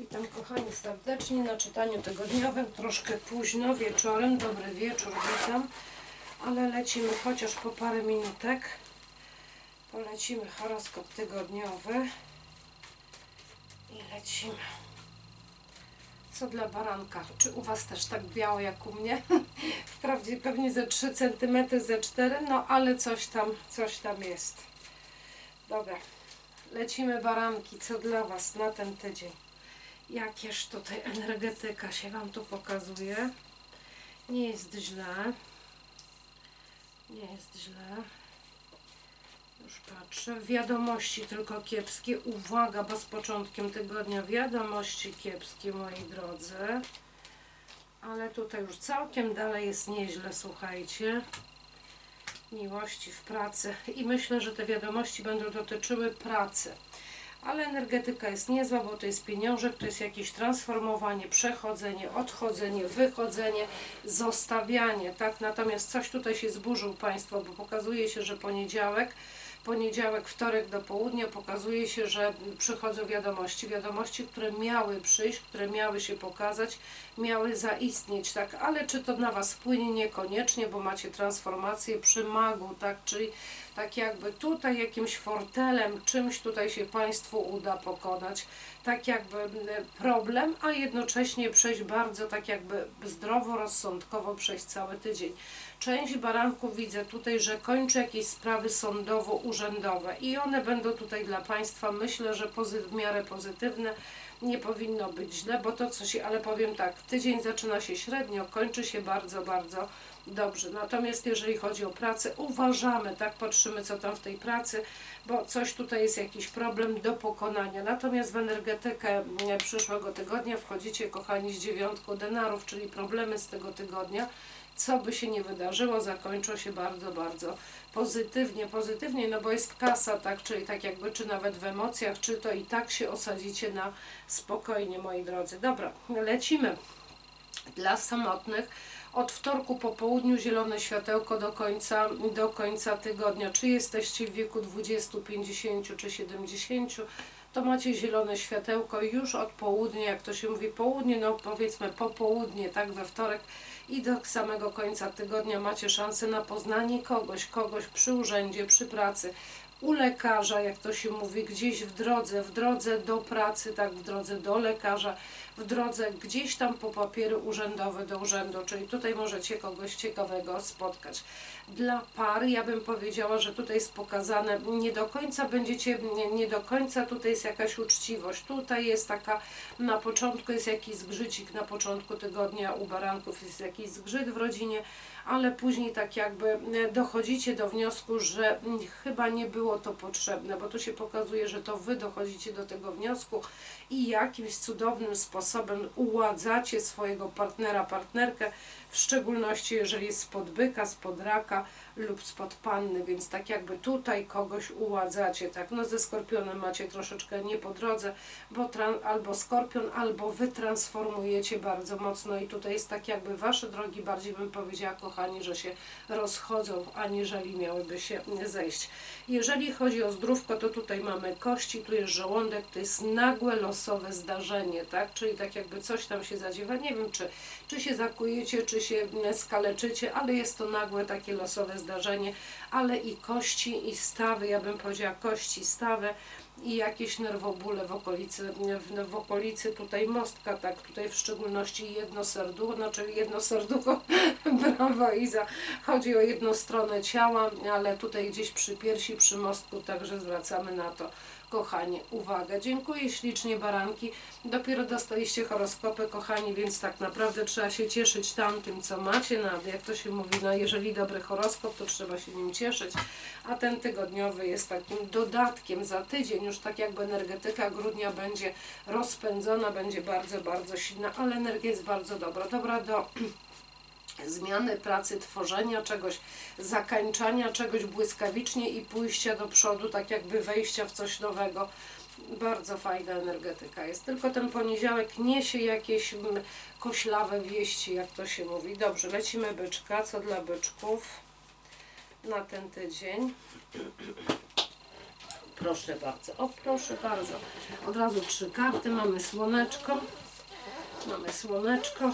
Witam kochani serdecznie na czytaniu tygodniowym, troszkę późno, wieczorem, dobry wieczór, witam, ale lecimy chociaż po parę minutek, polecimy horoskop tygodniowy i lecimy. Co dla baranka? Czy u Was też tak biało jak u mnie? Wprawdzie pewnie ze 3 cm, ze 4, no ale coś tam, coś tam jest. Dobra, lecimy baranki. Co dla Was na ten tydzień? Jakież tutaj energetyka się Wam tu pokazuje. Nie jest źle. Nie jest źle. Już patrzę. Wiadomości tylko kiepskie. Uwaga, bo z początkiem tygodnia wiadomości kiepskie, moi drodzy. Ale tutaj już całkiem dalej jest nieźle, słuchajcie. Miłości w pracy. I myślę, że te wiadomości będą dotyczyły pracy ale energetyka jest niezła, bo to jest pieniążek, to jest jakieś transformowanie, przechodzenie, odchodzenie, wychodzenie, zostawianie, tak? Natomiast coś tutaj się zburzył Państwo, bo pokazuje się, że poniedziałek, poniedziałek, wtorek do południa pokazuje się, że przychodzą wiadomości, wiadomości, które miały przyjść, które miały się pokazać, miały zaistnieć, tak? Ale czy to na Was wpłynie? Niekoniecznie, bo macie transformację przy magu, tak? Czyli tak jakby tutaj jakimś fortelem, czymś tutaj się Państwu uda pokonać, tak jakby problem, a jednocześnie przejść bardzo tak jakby zdrowo, rozsądkowo przejść cały tydzień. Część baranków widzę tutaj, że kończy jakieś sprawy sądowo-urzędowe i one będą tutaj dla Państwa, myślę, że w miarę pozytywne, nie powinno być źle, bo to co się, ale powiem tak, tydzień zaczyna się średnio, kończy się bardzo, bardzo dobrze. Natomiast jeżeli chodzi o pracę, uważamy, tak, patrzymy co tam w tej pracy, bo coś tutaj jest jakiś problem do pokonania. Natomiast w energetykę mm, przyszłego tygodnia wchodzicie, kochani, z dziewiątką denarów, czyli problemy z tego tygodnia. Co by się nie wydarzyło, zakończą się bardzo, bardzo pozytywnie, pozytywnie, no bo jest kasa, tak, czyli tak jakby, czy nawet w emocjach, czy to i tak się osadzicie na spokojnie, moi drodzy. Dobra, lecimy. Dla samotnych od wtorku po południu zielone światełko do końca, do końca tygodnia. Czy jesteście w wieku 20, 50 czy 70, to macie zielone światełko już od południa, jak to się mówi południe, no powiedzmy popołudnie, tak we wtorek i do samego końca tygodnia macie szansę na poznanie kogoś, kogoś przy urzędzie, przy pracy, u lekarza, jak to się mówi, gdzieś w drodze, w drodze do pracy, tak, w drodze do lekarza, w drodze gdzieś tam po papiery urzędowe do urzędu, czyli tutaj możecie kogoś ciekawego spotkać. Dla par, ja bym powiedziała, że tutaj jest pokazane, nie do końca będziecie, nie, nie do końca tutaj jest jakaś uczciwość, tutaj jest taka, na początku jest jakiś zgrzycik, na początku tygodnia u baranków jest jakiś zgrzyt w rodzinie, ale później tak jakby e, dochodzicie do wniosku, że mm, chyba nie było to potrzebne, bo tu się pokazuje, że to Wy dochodzicie do tego wniosku i jakimś cudownym sposobem uładzacie swojego partnera, partnerkę, w szczególności jeżeli spod byka, spod raka lub spod panny, więc tak jakby tutaj kogoś uładzacie, tak, no ze skorpionem macie troszeczkę nie po drodze, bo albo skorpion, albo wy transformujecie bardzo mocno i tutaj jest tak jakby wasze drogi, bardziej bym powiedziała kochani, że się rozchodzą, aniżeli miałyby się zejść. Jeżeli chodzi o zdrówko, to tutaj mamy kości, tu jest żołądek, to jest nagłe, losowe zdarzenie, tak, czyli tak jakby coś tam się zadziewa, nie wiem czy, czy się zakujecie, czy się mm, skaleczycie, ale jest to nagłe takie losowe zdarzenie, ale i kości i stawy, ja bym powiedziała kości, stawy i jakieś nerwobóle w okolicy, w, w okolicy tutaj mostka, tak, tutaj w szczególności jedno serducho, znaczy jedno serducho, brawo Iza, chodzi o jedną stronę ciała, ale tutaj gdzieś przy piersi, przy mostku, także zwracamy na to kochanie, uwagę. Dziękuję ślicznie baranki. Dopiero dostaliście horoskopy, kochani, więc tak naprawdę trzeba się cieszyć tamtym, co macie. No, jak to się mówi, no jeżeli dobry horoskop, to trzeba się nim cieszyć. A ten tygodniowy jest takim dodatkiem za tydzień. Już tak jakby energetyka grudnia będzie rozpędzona, będzie bardzo, bardzo silna, ale energia jest bardzo dobra. Dobra do zmiany pracy, tworzenia czegoś, zakańczania czegoś błyskawicznie i pójścia do przodu, tak jakby wejścia w coś nowego. Bardzo fajna energetyka jest. Tylko ten poniedziałek niesie jakieś mm, koślawe wieści, jak to się mówi. Dobrze, lecimy byczka. Co dla byczków na ten tydzień? proszę bardzo, o proszę bardzo. Od razu trzy karty, mamy słoneczko, mamy słoneczko.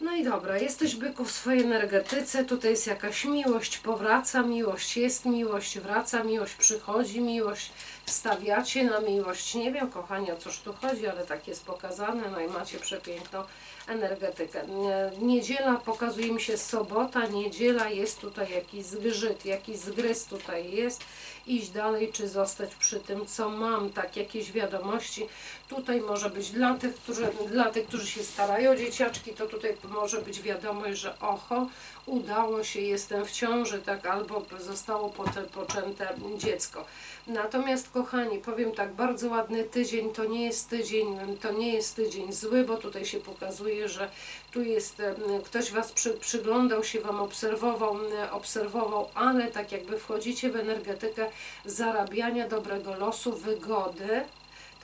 No i dobra, jesteś byku w swojej energetyce, tutaj jest jakaś miłość, powraca miłość, jest miłość, wraca miłość, przychodzi miłość, stawiacie na miłość. Nie wiem, kochani, o cóż tu chodzi, ale tak jest pokazane, no i macie przepiękną energetykę. Nie- Niedziela pokazuje mi się sobota, niedziela jest tutaj jakiś zgrzyt, jakiś zgryz tutaj jest. Iść dalej, czy zostać przy tym, co mam, tak, jakieś wiadomości. Tutaj może być dla tych, którzy, dla tych, którzy się starają o dzieciaczki, to tutaj może być wiadomość, że oho, udało się, jestem w ciąży, tak, albo zostało poczęte dziecko. Natomiast, kochani, powiem tak, bardzo ładny tydzień, to nie jest tydzień, to nie jest tydzień zły, bo tutaj się pokazuje, że tu jest, ktoś Was przy, przyglądał się Wam, obserwował, obserwował, ale tak jakby wchodzicie w energetykę zarabiania dobrego losu, wygody,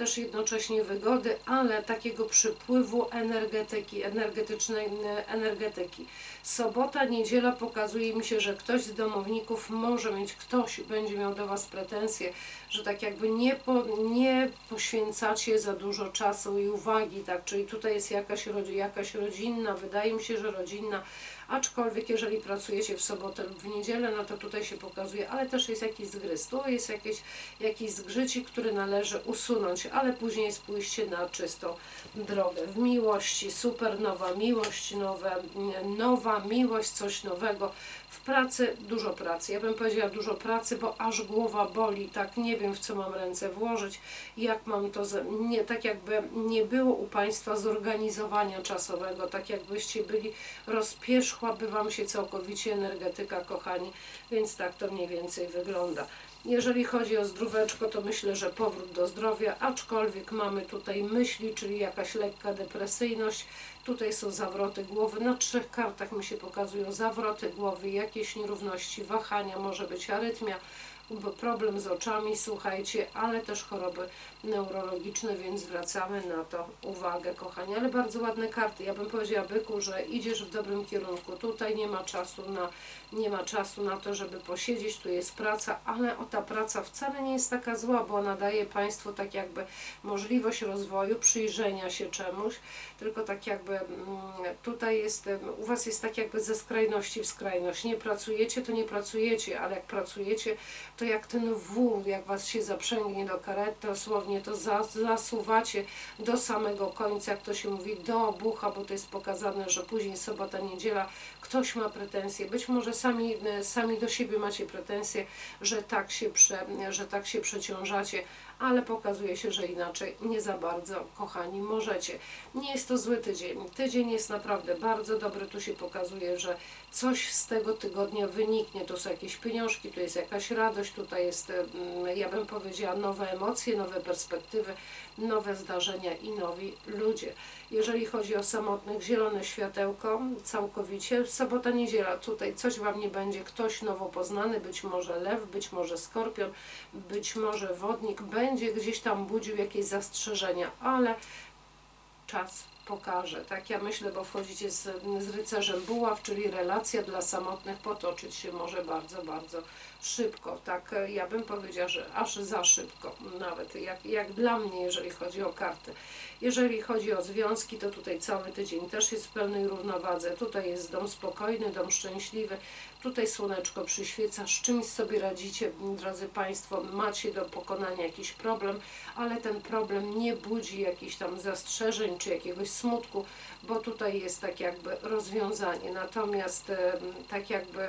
też jednocześnie wygody, ale takiego przypływu energetyki, energetycznej energetyki. Sobota, niedziela pokazuje mi się, że ktoś z domowników może mieć, ktoś będzie miał do Was pretensje, że tak jakby nie, po, nie poświęcacie za dużo czasu i uwagi, tak, czyli tutaj jest jakaś, jakaś rodzinna, wydaje mi się, że rodzinna, aczkolwiek jeżeli pracujecie w sobotę lub w niedzielę, no to tutaj się pokazuje, ale też jest jakiś zgryz, tu jest jakieś, jakiś zgrzycik, który należy usunąć, ale później jest pójście na czystą drogę. W miłości, super nowa miłość, nowe, nowa miłość, coś nowego. W pracy dużo pracy. Ja bym powiedziała dużo pracy, bo aż głowa boli, tak nie wiem w co mam ręce włożyć, jak mam to, nie, tak jakby nie było u Państwa zorganizowania czasowego, tak jakbyście byli, rozpierzchłaby Wam się całkowicie energetyka, kochani, więc tak to mniej więcej wygląda. Jeżeli chodzi o zdróweczko, to myślę, że powrót do zdrowia, aczkolwiek mamy tutaj myśli, czyli jakaś lekka depresyjność. Tutaj są zawroty głowy. Na trzech kartach mi się pokazują zawroty głowy, jakieś nierówności, wahania, może być arytmia, problem z oczami, słuchajcie, ale też choroby neurologiczne, więc zwracamy na to uwagę, kochani. Ale bardzo ładne karty. Ja bym powiedziała byku, że idziesz w dobrym kierunku. Tutaj nie ma czasu na, nie ma czasu na to, żeby posiedzieć, tu jest praca, ale o ta praca wcale nie jest taka zła, bo ona daje Państwu tak jakby możliwość rozwoju, przyjrzenia się czemuś, tylko tak jakby mm, tutaj jest, u Was jest tak jakby ze skrajności w skrajność. Nie pracujecie, to nie pracujecie, ale jak pracujecie, to jak ten wół, jak Was się zaprzęgnie do karety, dosłownie to za, zasuwacie do samego końca, jak to się mówi, do obucha, bo to jest pokazane, że później sobota, niedziela ktoś ma pretensje, być może sami, e, sami do siebie macie pretensje, że tak się, prze, że tak się przeciążacie, ale pokazuje się, że inaczej nie za bardzo, kochani, możecie. Nie jest to zły tydzień. Tydzień jest naprawdę bardzo dobry. Tu się pokazuje, że coś z tego tygodnia wyniknie. Tu są jakieś pieniążki, tu jest jakaś radość, tutaj jest, mm, ja bym powiedziała, nowe emocje, nowe perspektywy, nowe zdarzenia i nowi ludzie. Jeżeli chodzi o samotnych, zielone światełko, całkowicie, sobota, niedziela, tutaj coś Wam nie będzie, ktoś nowo poznany, być może lew, być może skorpion, być może wodnik, będzie gdzieś tam budził jakieś zastrzeżenia, ale czas pokaże. Tak ja myślę, bo wchodzicie z, z rycerzem buław, czyli relacja dla samotnych potoczyć się może bardzo, bardzo szybko. Tak e, ja bym powiedziała, że aż za szybko nawet, jak, jak dla mnie, jeżeli chodzi o karty. Jeżeli chodzi o związki, to tutaj cały tydzień też jest w pełnej równowadze. Tutaj jest dom spokojny, dom szczęśliwy. Tutaj słoneczko przyświeca, z czymś sobie radzicie, drodzy Państwo, macie do pokonania jakiś problem, ale ten problem nie budzi jakichś tam zastrzeżeń czy jakiegoś smutku, bo tutaj jest tak jakby rozwiązanie. Natomiast tak jakby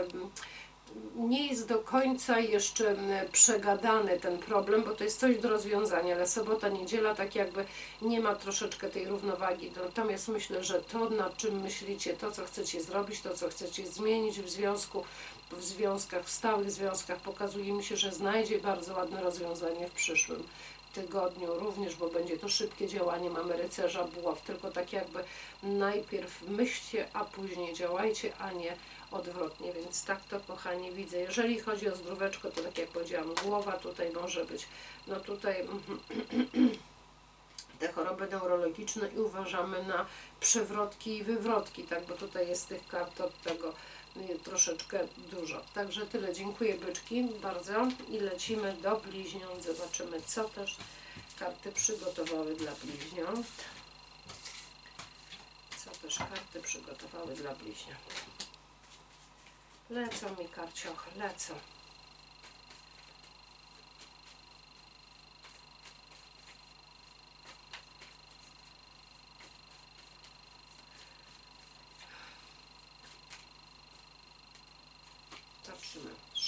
nie jest do końca jeszcze przegadany ten problem, bo to jest coś do rozwiązania, ale sobota, niedziela tak jakby nie ma troszeczkę tej równowagi. Natomiast myślę, że to, nad czym myślicie, to, co chcecie zrobić, to, co chcecie zmienić w związku, w związkach, w stałych związkach, pokazuje mi się, że znajdzie bardzo ładne rozwiązanie w przyszłym tygodniu również, bo będzie to szybkie działanie, mamy rycerza buław, tylko tak jakby najpierw myślcie, a później działajcie, a nie odwrotnie, więc tak to kochani widzę. Jeżeli chodzi o zdróweczko, to tak jak powiedziałam, głowa tutaj może być, no tutaj te choroby neurologiczne i uważamy na przewrotki i wywrotki, tak, bo tutaj jest tych kart od tego y, troszeczkę dużo. Także tyle. Dziękuję byczki bardzo i lecimy do bliźniąt. Zobaczymy, co też karty przygotowały dla bliźniąt. Co też karty przygotowały dla bliźniąt. Lecą mi karciochy, lecą.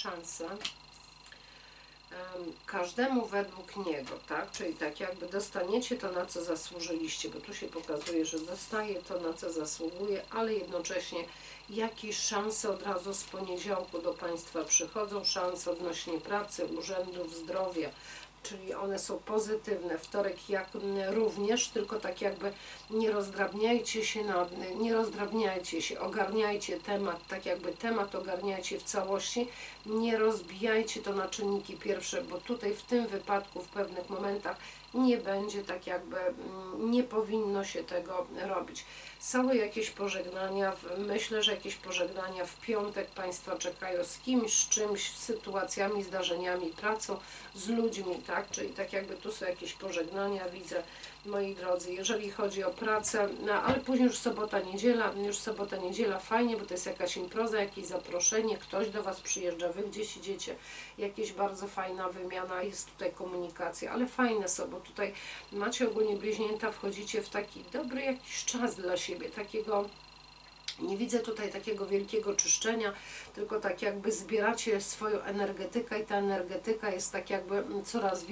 Em, Każdemu według niego, tak? Czyli tak jakby dostaniecie to, na co zasłużyliście, bo tu się pokazuje, że dostaje to, na co zasługuje, ale jednocześnie jakieś szanse od razu z poniedziałku do Państwa przychodzą, szanse odnośnie pracy, urzędów, zdrowia, czyli one są pozytywne. Wtorek jak również, tylko tak jakby nie rozdrabniajcie się, na, nie rozdrabniajcie się, ogarniajcie temat, tak jakby temat ogarniajcie w całości, nie rozbijajcie to na czynniki pierwsze, bo tutaj w tym wypadku w pewnych momentach nie będzie tak jakby, mm, nie powinno się tego robić. Są jakieś pożegnania, myślę, że jakieś pożegnania w piątek Państwa czekają z kimś, z czymś, z sytuacjami, zdarzeniami, pracą, z ludźmi, tak? Czyli tak jakby tu są jakieś pożegnania, widzę, moi drodzy, jeżeli chodzi o pracę, no ale później już sobota, niedziela, już sobota, niedziela, fajnie, bo to jest jakaś impreza, jakieś zaproszenie, ktoś do Was przyjeżdża, Wy gdzieś idziecie, jakieś bardzo fajna wymiana, jest tutaj komunikacja, ale fajne są, bo tutaj macie ogólnie bliźnięta, wchodzicie w taki dobry jakiś czas dla siebie, takiego nie widzę tutaj takiego wielkiego czyszczenia, tylko tak jakby zbieracie swoją energetykę i ta energetyka jest tak jakby coraz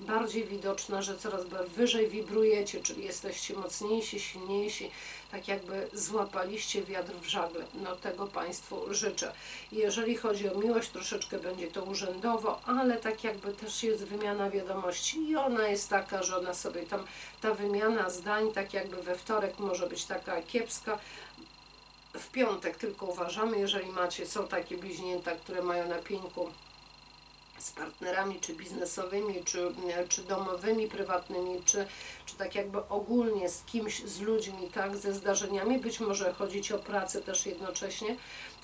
bardziej widoczna, że coraz wyżej wibrujecie, czyli jesteście mocniejsi, silniejsi, tak jakby złapaliście wiatr w żagle. No tego Państwu życzę. Jeżeli chodzi o miłość, troszeczkę będzie to urzędowo, ale tak jakby też jest wymiana wiadomości i ona jest taka, że ona sobie tam, ta wymiana zdań, tak jakby we wtorek może być taka kiepska, w piątek tylko uważamy, jeżeli macie, są takie bliźnięta, które mają na pieńku z partnerami, czy biznesowymi, czy, czy domowymi, prywatnymi, czy, czy tak jakby ogólnie z kimś, z ludźmi, tak, ze zdarzeniami, być może chodzić o pracę też jednocześnie,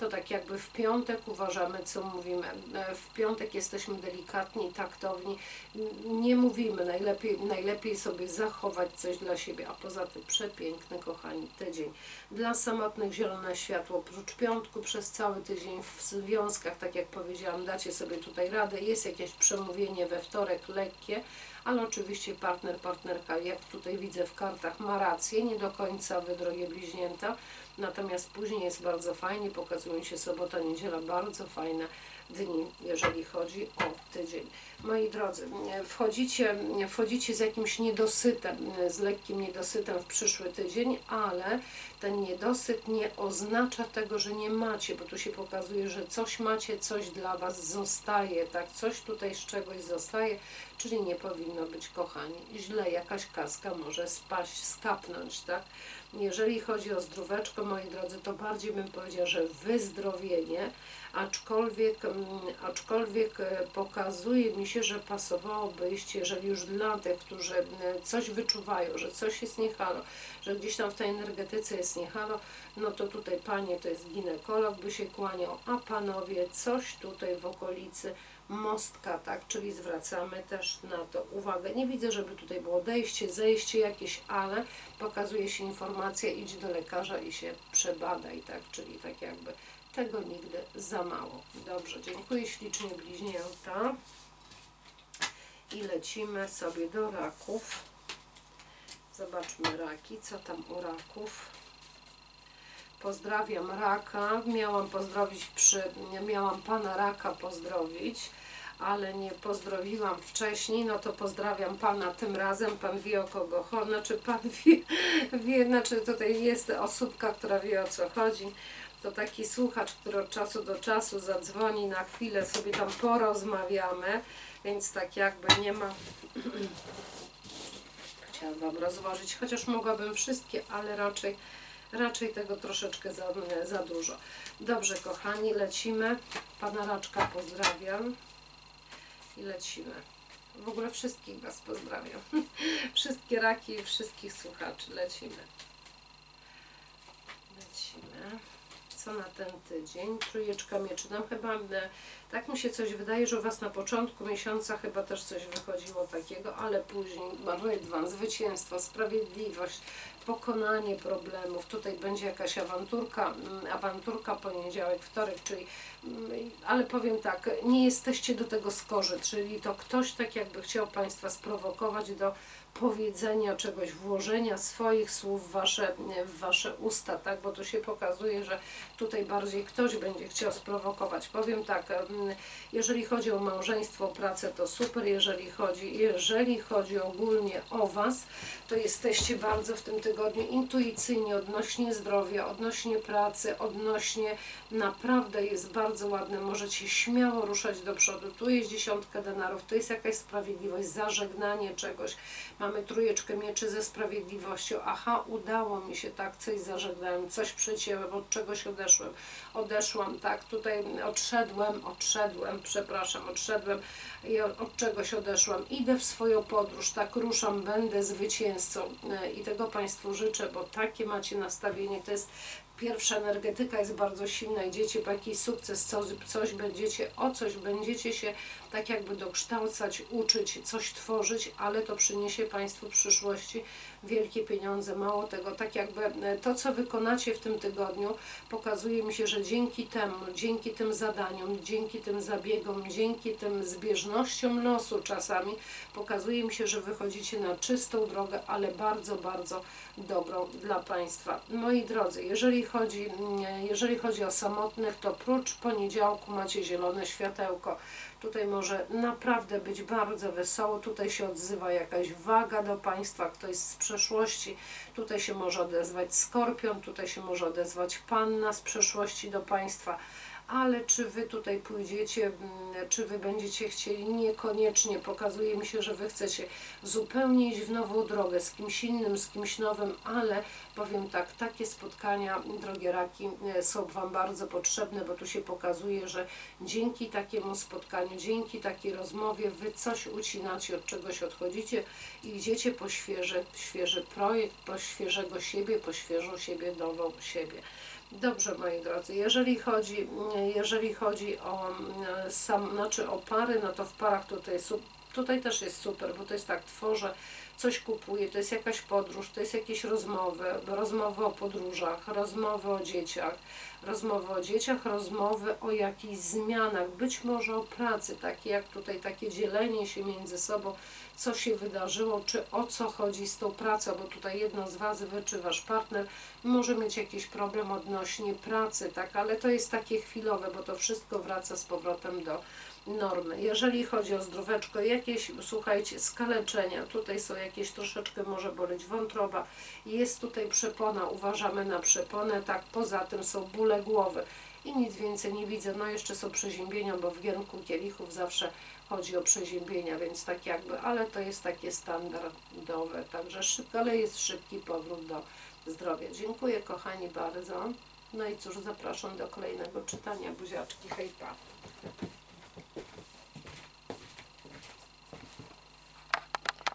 to tak jakby w piątek uważamy, co mówimy. E, W piątek jesteśmy delikatni, taktowni, nie mówimy, najlepiej, najlepiej sobie zachować coś dla siebie, a poza tym przepiękny, kochani, tydzień. Dla samotnych zielone światło, oprócz piątku przez cały tydzień w związkach, tak jak powiedziałam, dacie sobie tutaj radę, jest jakieś przemówienie we wtorek lekkie, ale oczywiście partner, partnerka, jak tutaj widzę w kartach, ma rację, nie do końca wy, drogie bliźnięta, natomiast później jest bardzo fajnie, pokazują się sobota, niedziela, bardzo fajne dni, jeżeli chodzi o tydzień. Moi drodzy, wchodzicie, wchodzicie z jakimś niedosytem, z lekkim niedosytem w przyszły tydzień, ale ten niedosyt nie oznacza tego, że nie macie, bo tu się pokazuje, że coś macie, coś dla Was zostaje, tak? Coś tutaj z czegoś zostaje, czyli nie powinno być, kochani, źle, jakaś kaska może spaść, skapnąć, tak? Jeżeli chodzi o zdróweczko, moi drodzy, to bardziej bym powiedziała, że wyzdrowienie, aczkolwiek, mm, aczkolwiek e, pokazuje mi się, że pasowałoby iść, jeżeli już dla tych, którzy mm, coś wyczuwają, że coś jest niehalo, że gdzieś tam w tej energetyce jest niehalo, no to tutaj panie to jest ginekolog, by się kłaniał, a panowie coś tutaj w okolicy mostka, tak, czyli zwracamy też na to uwagę. Nie widzę, żeby tutaj było odejście, zejście jakieś, ale pokazuje się informacja, idź do lekarza i się przebadaj, tak, czyli tak jakby tego nigdy za mało. Dobrze, dziękuję ślicznie bliźnięta i lecimy sobie do raków. Zobaczmy raki, co tam u raków. Pozdrawiam raka. Miałam pozdrowić przy, miałam pana raka pozdrowić, ale nie pozdrowiłam wcześniej, no to pozdrawiam pana tym razem. Pan wie o kogo chodzi, znaczy pan wie, wie, znaczy tutaj jest osóbka, która wie o co chodzi. To taki słuchacz, który od czasu do czasu zadzwoni na chwilę, sobie tam porozmawiamy, więc tak jakby nie ma chciałam Wam rozłożyć, chociaż mogłabym wszystkie, ale raczej, raczej tego troszeczkę za, za dużo. Dobrze, kochani, lecimy. Pana Raczka pozdrawiam i lecimy. W ogóle wszystkich Was pozdrawiam. Wszystkie raki wszystkich słuchaczy. Lecimy. Lecimy. Co na ten tydzień? Trójeczka mieczy. Nam chyba, e, tak mi się coś wydaje, że u Was na początku miesiąca chyba też coś wychodziło takiego, ale później rydwan, zwycięstwo, sprawiedliwość, pokonanie problemów. Tutaj będzie jakaś awanturka, mm, awanturka poniedziałek, wtorek, czyli, mm, ale powiem tak, nie jesteście do tego skorzy, czyli to ktoś tak jakby chciał Państwa sprowokować do powiedzenia czegoś, włożenia swoich słów w wasze, w wasze usta, tak? Bo tu się pokazuje, że tutaj bardziej ktoś będzie chciał sprowokować. Powiem tak, jeżeli chodzi o małżeństwo, pracę, to super, jeżeli chodzi, jeżeli chodzi ogólnie o Was, to jesteście bardzo w tym tygodniu intuicyjni odnośnie zdrowia, odnośnie pracy, odnośnie naprawdę jest bardzo ładne, możecie śmiało ruszać do przodu. Tu jest dziesiątka denarów, to jest jakaś sprawiedliwość, zażegnanie czegoś. Mamy trójeczkę mieczy ze sprawiedliwością. Aha, udało mi się, tak, coś zażegnałem, coś przecięłem, od czegoś odeszłem. Odeszłam, tak, tutaj odszedłem, odszedłem, przepraszam, odszedłem i od, od czegoś odeszłam. Idę w swoją podróż, tak ruszam, będę zwycięzcą E, i tego Państwu życzę, bo takie macie nastawienie, to jest pierwsza energetyka jest bardzo silna, idziecie po jakiś sukces, coś, coś będziecie, o coś będziecie się tak jakby dokształcać, uczyć, coś tworzyć, ale to przyniesie Państwu w przyszłości wielkie pieniądze. Mało tego, tak jakby e, to, co wykonacie w tym tygodniu, pokazuje mi się, że dzięki temu, dzięki tym zadaniom, dzięki tym zabiegom, dzięki tym zbieżnościom losu czasami, pokazuje mi się, że wychodzicie na czystą drogę, ale bardzo, bardzo dobrą dla Państwa. Moi drodzy, jeżeli chodzi, mm, jeżeli chodzi o samotnych, to prócz poniedziałku macie zielone światełko. Tutaj może naprawdę być bardzo wesoło, tutaj się odzywa jakaś waga do Państwa, ktoś z przeszłości, tutaj się może odezwać skorpion, tutaj się może odezwać panna z przeszłości do Państwa ale czy wy tutaj pójdziecie, mm, czy wy będziecie chcieli, niekoniecznie. Pokazuje mi się, że wy chcecie zupełnie iść w nową drogę, z kimś innym, z kimś nowym, ale powiem tak, takie spotkania, drogie raki, e, są Wam bardzo potrzebne, bo tu się pokazuje, że dzięki takiemu spotkaniu, dzięki takiej rozmowie, wy coś ucinacie, od czegoś odchodzicie i idziecie po świeży, świeży projekt, po świeżego siebie, po świeżą siebie, nową siebie. Dobrze, moi drodzy, jeżeli chodzi, jeżeli chodzi o mm, sam, znaczy o pary, no to w parach tutaj, su- tutaj też jest super, bo to jest tak, tworzę, coś kupuję, to jest jakaś podróż, to jest jakieś rozmowy, rozmowy o podróżach, rozmowy o dzieciach, rozmowy o dzieciach, rozmowy o jakichś zmianach, być może o pracy, takie jak tutaj, takie dzielenie się między sobą, co się wydarzyło, czy o co chodzi z tą pracą, bo tutaj jedno z Was, Wy czy Wasz partner może mieć jakiś problem odnośnie pracy, tak, ale to jest takie chwilowe, bo to wszystko wraca z powrotem do normy. Jeżeli chodzi o zdróweczko, jakieś, słuchajcie, skaleczenia, tutaj są jakieś troszeczkę może boleć wątroba, jest tutaj przepona, uważamy na przeponę, tak, poza tym są bóle głowy i nic więcej nie widzę. No jeszcze są przeziębienia, bo w gienku kielichów zawsze chodzi o przeziębienia, więc tak jakby, ale to jest takie standardowe, także szybko, ale jest szybki powrót do zdrowia. Dziękuję kochani bardzo. No i cóż, zapraszam do kolejnego czytania. Buziaczki, hej pa.